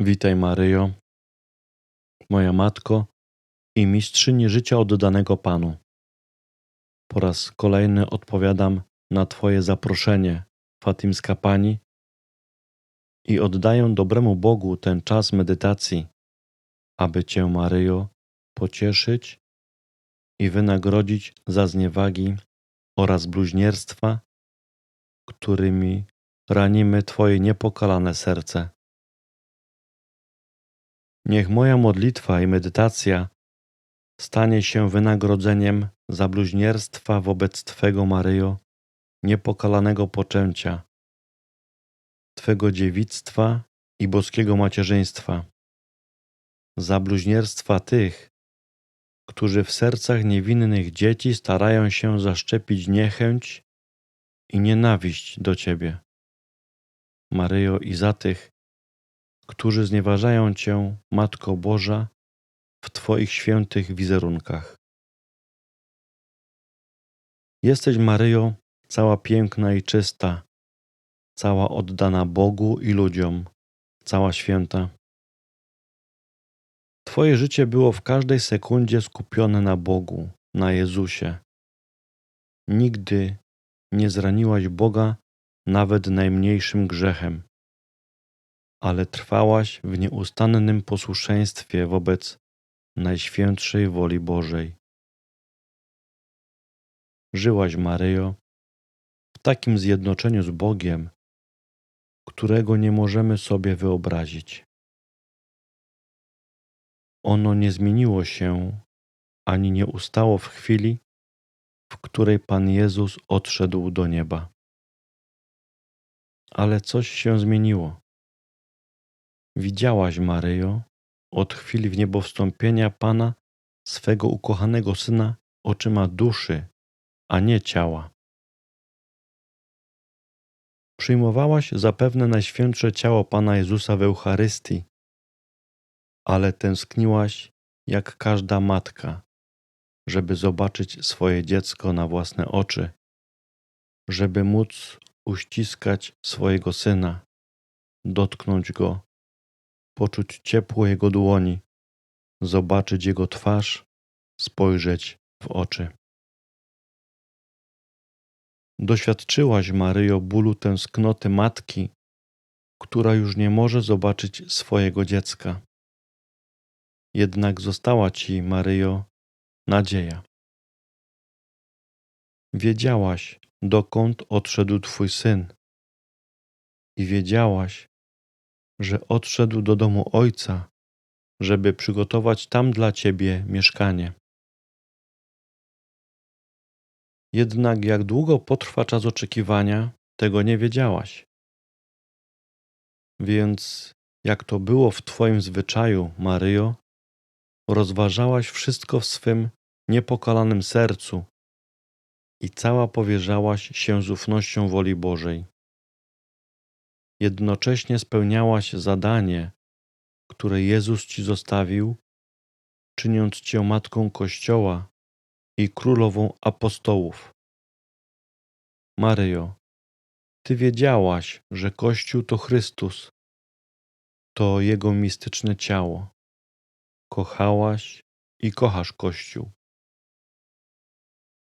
Witaj Maryjo, moja Matko i mistrzyni życia oddanego Panu. Po raz kolejny odpowiadam na Twoje zaproszenie, Fatimska Pani, i oddaję dobremu Bogu ten czas medytacji, aby Cię, Maryjo, pocieszyć i wynagrodzić za zniewagi oraz bluźnierstwa, którymi ranimy Twoje niepokalane serce. Niech moja modlitwa i medytacja stanie się wynagrodzeniem za bluźnierstwa wobec Twego Maryjo, niepokalanego poczęcia, Twego dziewictwa i boskiego macierzyństwa, za bluźnierstwa tych, którzy w sercach niewinnych dzieci starają się zaszczepić niechęć i nienawiść do Ciebie. Maryjo, i za tych, którzy znieważają Cię, Matko Boża, w Twoich świętych wizerunkach. Jesteś, Maryjo, cała piękna i czysta, cała oddana Bogu i ludziom, cała święta. Twoje życie było w każdej sekundzie skupione na Bogu, na Jezusie. Nigdy nie zraniłaś Boga nawet najmniejszym grzechem ale trwałaś w nieustannym posłuszeństwie wobec Najświętszej woli Bożej. Żyłaś, Maryjo, w takim zjednoczeniu z Bogiem, którego nie możemy sobie wyobrazić. Ono nie zmieniło się ani nie ustało w chwili, w której Pan Jezus odszedł do nieba. Ale coś się zmieniło. Widziałaś, Maryjo, od chwili w niebo wstąpienia Pana swego ukochanego Syna oczyma duszy, a nie ciała. Przyjmowałaś zapewne najświętsze ciało Pana Jezusa w Eucharystii, ale tęskniłaś jak każda matka, żeby zobaczyć swoje dziecko na własne oczy, żeby móc uściskać swojego syna, dotknąć go poczuć ciepło Jego dłoni, zobaczyć Jego twarz, spojrzeć w oczy. Doświadczyłaś, Maryjo, bólu tęsknoty matki, która już nie może zobaczyć swojego dziecka. Jednak została ci, Maryjo, nadzieja. Wiedziałaś, dokąd odszedł Twój syn, i wiedziałaś, że odszedł do domu ojca, żeby przygotować tam dla ciebie mieszkanie. Jednak jak długo potrwa czas oczekiwania, tego nie wiedziałaś. Więc jak to było w Twoim zwyczaju, Maryjo, rozważałaś wszystko w swym niepokalanym sercu i cała powierzałaś się z ufnością woli Bożej jednocześnie spełniałaś zadanie, które Jezus ci zostawił, czyniąc cię matką Kościoła i królową apostołów. Maryjo, ty wiedziałaś, że Kościół to Chrystus, to Jego mistyczne ciało. Kochałaś i kochasz Kościół.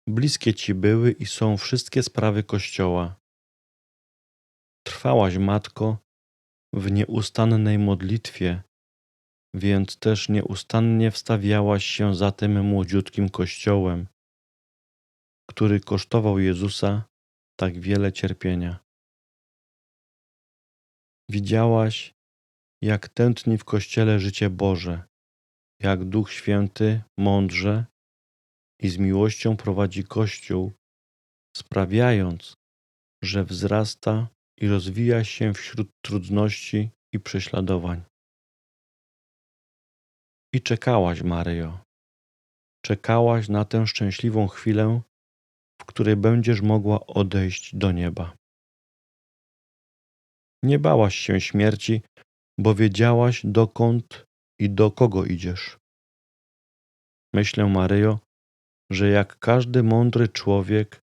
Bliskie ci były i są wszystkie sprawy Kościoła Trwałaś, Matko, w nieustannej modlitwie, więc też nieustannie wstawiałaś się za tym młodziutkim Kościołem, który kosztował Jezusa tak wiele cierpienia. Widziałaś, jak tętni w Kościele życie Boże, jak Duch Święty mądrze i z miłością prowadzi Kościół, sprawiając, że wzrasta i rozwija się wśród trudności i prześladowań. I czekałaś, Maryjo. Czekałaś na tę szczęśliwą chwilę, w której będziesz mogła odejść do nieba. Nie bałaś się śmierci, bo wiedziałaś, dokąd i do kogo idziesz. Myślę, Maryjo, że jak każdy mądry człowiek,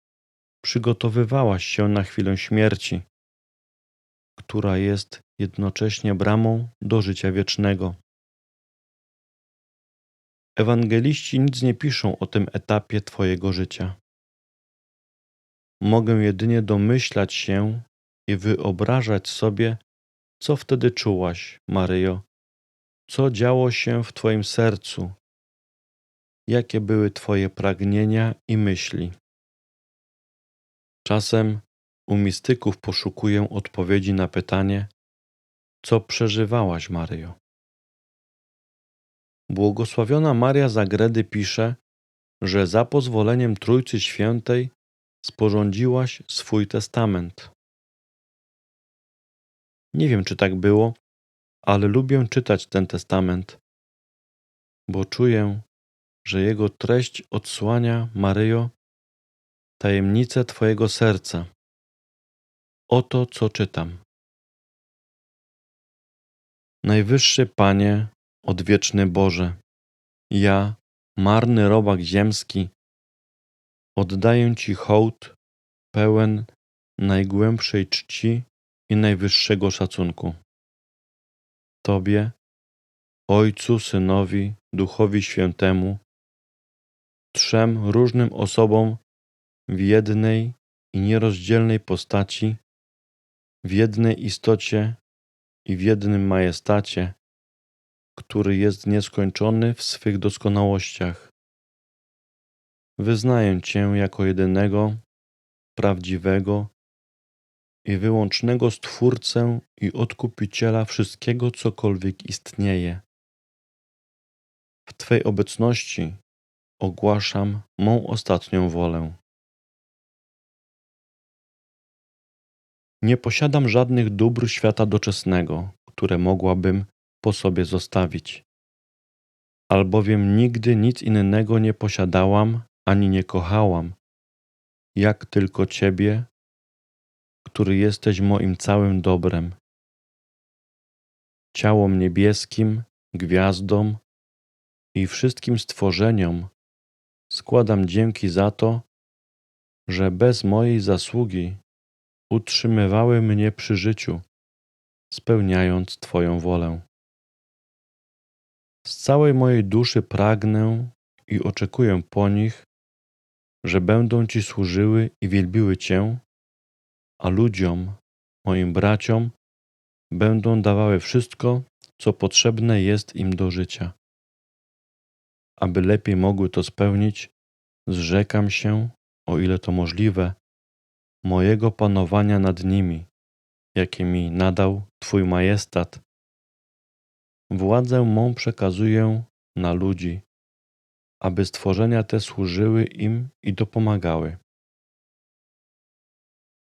przygotowywałaś się na chwilę śmierci, która jest jednocześnie bramą do życia wiecznego. Ewangeliści nic nie piszą o tym etapie Twojego życia. Mogę jedynie domyślać się i wyobrażać sobie, co wtedy czułaś, Maryjo, co działo się w Twoim sercu, jakie były Twoje pragnienia i myśli. Czasem u mistyków poszukuję odpowiedzi na pytanie, co przeżywałaś, Maryjo. Błogosławiona Maria Zagredy pisze, że za pozwoleniem Trójcy Świętej sporządziłaś swój testament. Nie wiem, czy tak było, ale lubię czytać ten testament, bo czuję, że jego treść odsłania, Maryjo, tajemnicę Twojego serca. Oto co czytam. Najwyższy Panie, odwieczny Boże, ja, marny robak ziemski, oddaję Ci hołd pełen najgłębszej czci i najwyższego szacunku. Tobie, Ojcu, Synowi, Duchowi Świętemu, trzem różnym osobom w jednej i nierozdzielnej postaci, w jednej istocie i w jednym majestacie, który jest nieskończony w swych doskonałościach. Wyznaję Cię jako jedynego, prawdziwego i wyłącznego Stwórcę i Odkupiciela wszystkiego, cokolwiek istnieje. W Twej obecności ogłaszam mą ostatnią wolę. Nie posiadam żadnych dóbr świata doczesnego, które mogłabym po sobie zostawić. Albowiem nigdy nic innego nie posiadałam ani nie kochałam, jak tylko Ciebie, który jesteś moim całym dobrem. Ciałom niebieskim, gwiazdom i wszystkim stworzeniom składam dzięki za to, że bez mojej zasługi utrzymywały mnie przy życiu, spełniając Twoją wolę. Z całej mojej duszy pragnę i oczekuję po nich, że będą Ci służyły i wielbiły Cię, a ludziom, moim braciom, będą dawały wszystko, co potrzebne jest im do życia. Aby lepiej mogły to spełnić, zrzekam się, o ile to możliwe, mojego panowania nad nimi, jakie mi nadał Twój majestat. Władzę mą przekazuję na ludzi, aby stworzenia te służyły im i dopomagały.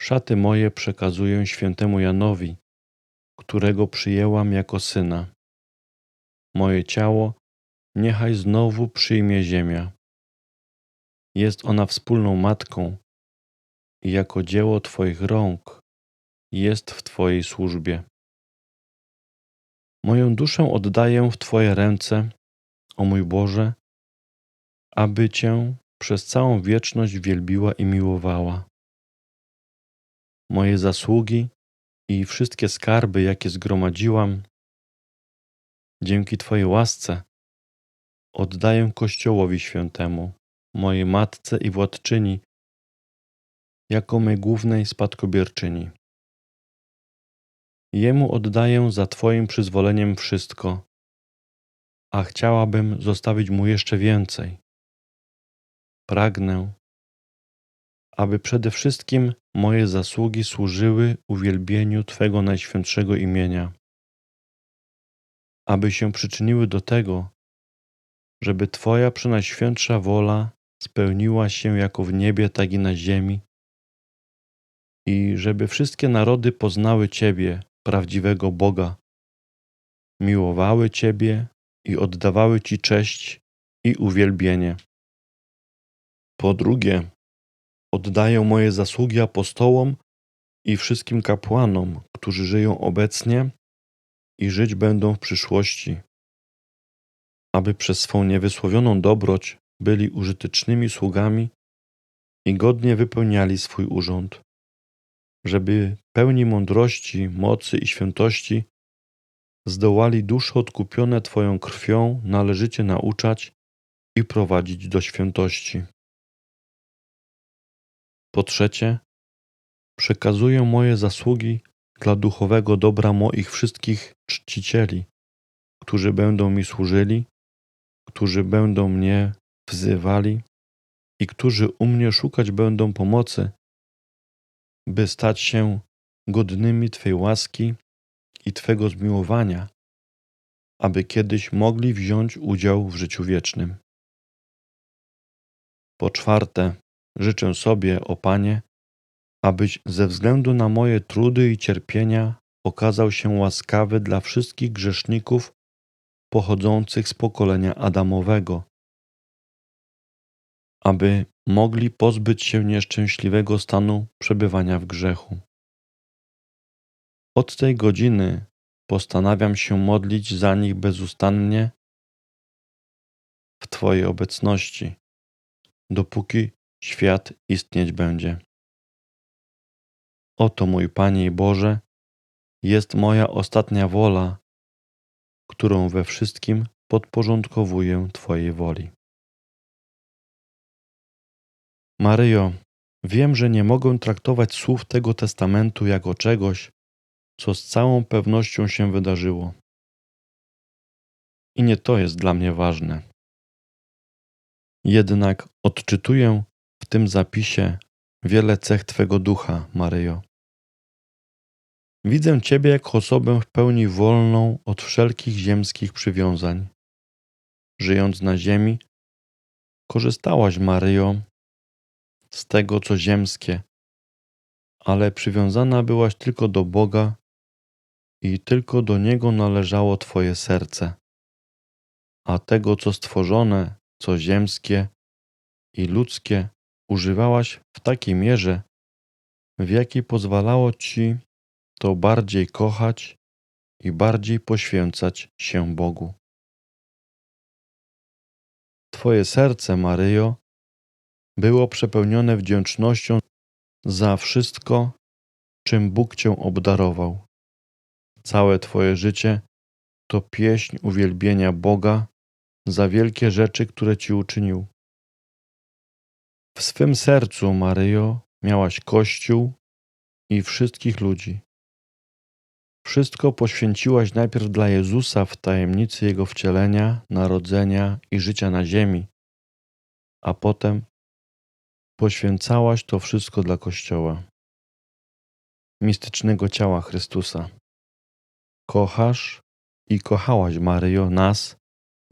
Szaty moje przekazuję świętemu Janowi, którego przyjęłam jako syna. Moje ciało niechaj znowu przyjmie ziemia. Jest ona wspólną matką jako dzieło Twoich rąk jest w Twojej służbie. Moją duszę oddaję w Twoje ręce, o mój Boże, aby Cię przez całą wieczność wielbiła i miłowała. Moje zasługi i wszystkie skarby, jakie zgromadziłam, dzięki Twojej łasce oddaję Kościołowi Świętemu, mojej Matce i Władczyni, jako mej głównej spadkobierczyni. Jemu oddaję za Twoim przyzwoleniem wszystko, a chciałabym zostawić mu jeszcze więcej. Pragnę, aby przede wszystkim moje zasługi służyły uwielbieniu Twego najświętszego imienia, aby się przyczyniły do tego, żeby Twoja przenajświętsza wola spełniła się jako w niebie, tak i na ziemi, i żeby wszystkie narody poznały Ciebie, prawdziwego Boga, miłowały Ciebie i oddawały Ci cześć i uwielbienie. Po drugie, oddaję moje zasługi apostołom i wszystkim kapłanom, którzy żyją obecnie i żyć będą w przyszłości, aby przez swą niewysłowioną dobroć byli użytecznymi sługami i godnie wypełniali swój urząd. Żeby pełni mądrości, mocy i świętości zdołali dusze odkupione Twoją krwią należycie nauczać i prowadzić do świętości. Po trzecie, przekazuję moje zasługi dla duchowego dobra moich wszystkich czcicieli, którzy będą mi służyli, którzy będą mnie wzywali i którzy u mnie szukać będą pomocy, by stać się godnymi Twej łaski i Twego zmiłowania, aby kiedyś mogli wziąć udział w życiu wiecznym. Po czwarte, życzę sobie, o Panie, abyś ze względu na moje trudy i cierpienia okazał się łaskawy dla wszystkich grzeszników pochodzących z pokolenia Adamowego, aby mogli pozbyć się nieszczęśliwego stanu przebywania w grzechu. Od tej godziny postanawiam się modlić za nich bezustannie w Twojej obecności, dopóki świat istnieć będzie. Oto mój Panie i Boże, jest moja ostatnia wola, którą we wszystkim podporządkowuję Twojej woli. Maryjo, wiem, że nie mogę traktować słów tego testamentu jako czegoś, co z całą pewnością się wydarzyło. I nie to jest dla mnie ważne. Jednak odczytuję w tym zapisie wiele cech Twego ducha, Maryjo. Widzę Ciebie jako osobę w pełni wolną od wszelkich ziemskich przywiązań. Żyjąc na ziemi, korzystałaś, Maryjo, z tego, co ziemskie, ale przywiązana byłaś tylko do Boga i tylko do Niego należało Twoje serce. A tego, co stworzone, co ziemskie i ludzkie, używałaś w takiej mierze, w jakiej pozwalało Ci to bardziej kochać i bardziej poświęcać się Bogu. Twoje serce, Maryjo, było przepełnione wdzięcznością za wszystko, czym Bóg Cię obdarował. Całe Twoje życie to pieśń uwielbienia Boga za wielkie rzeczy, które Ci uczynił. W swym sercu, Maryjo, miałaś Kościół i wszystkich ludzi. Wszystko poświęciłaś najpierw dla Jezusa w tajemnicy Jego wcielenia, narodzenia i życia na ziemi, a potem poświęcałaś to wszystko dla Kościoła, mistycznego ciała Chrystusa. Kochasz i kochałaś, Maryjo, nas,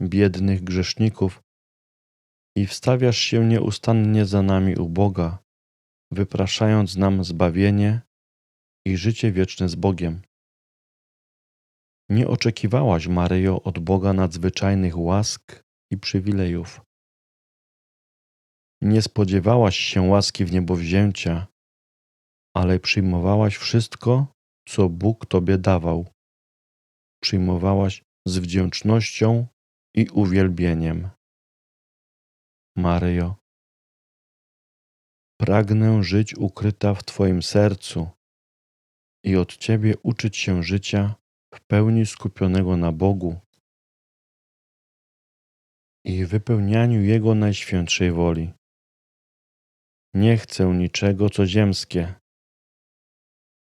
biednych grzeszników, i wstawiasz się nieustannie za nami u Boga, wypraszając nam zbawienie i życie wieczne z Bogiem. Nie oczekiwałaś, Maryjo, od Boga nadzwyczajnych łask i przywilejów. Nie spodziewałaś się łaski w niebowzięcia, ale przyjmowałaś wszystko, co Bóg Tobie dawał. Przyjmowałaś z wdzięcznością i uwielbieniem. Maryjo, pragnę żyć ukryta w Twoim sercu i od Ciebie uczyć się życia w pełni skupionego na Bogu i wypełnianiu Jego najświętszej woli. Nie chcę niczego, co ziemskie.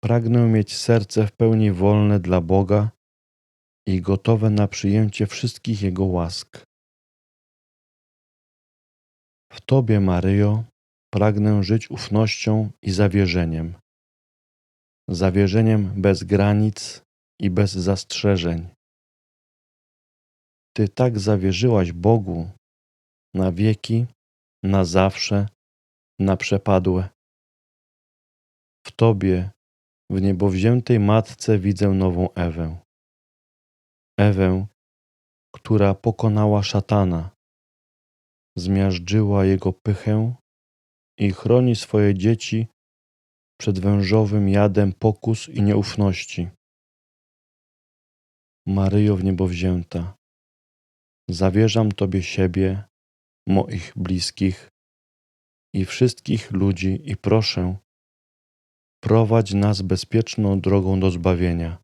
Pragnę mieć serce w pełni wolne dla Boga i gotowe na przyjęcie wszystkich Jego łask. W Tobie, Maryjo, pragnę żyć ufnością i zawierzeniem. Zawierzeniem bez granic i bez zastrzeżeń. Ty tak zawierzyłaś Bogu na wieki, na zawsze, na przepadłe. W Tobie, w niebowziętej Matce widzę nową Ewę. Ewę, która pokonała szatana, zmiażdżyła jego pychę i chroni swoje dzieci przed wężowym jadem pokus i nieufności. Maryjo w niebo wzięta, zawierzam Tobie siebie, moich bliskich i wszystkich ludzi i proszę, prowadź nas bezpieczną drogą do zbawienia,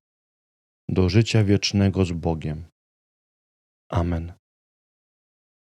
do życia wiecznego z Bogiem. Amen.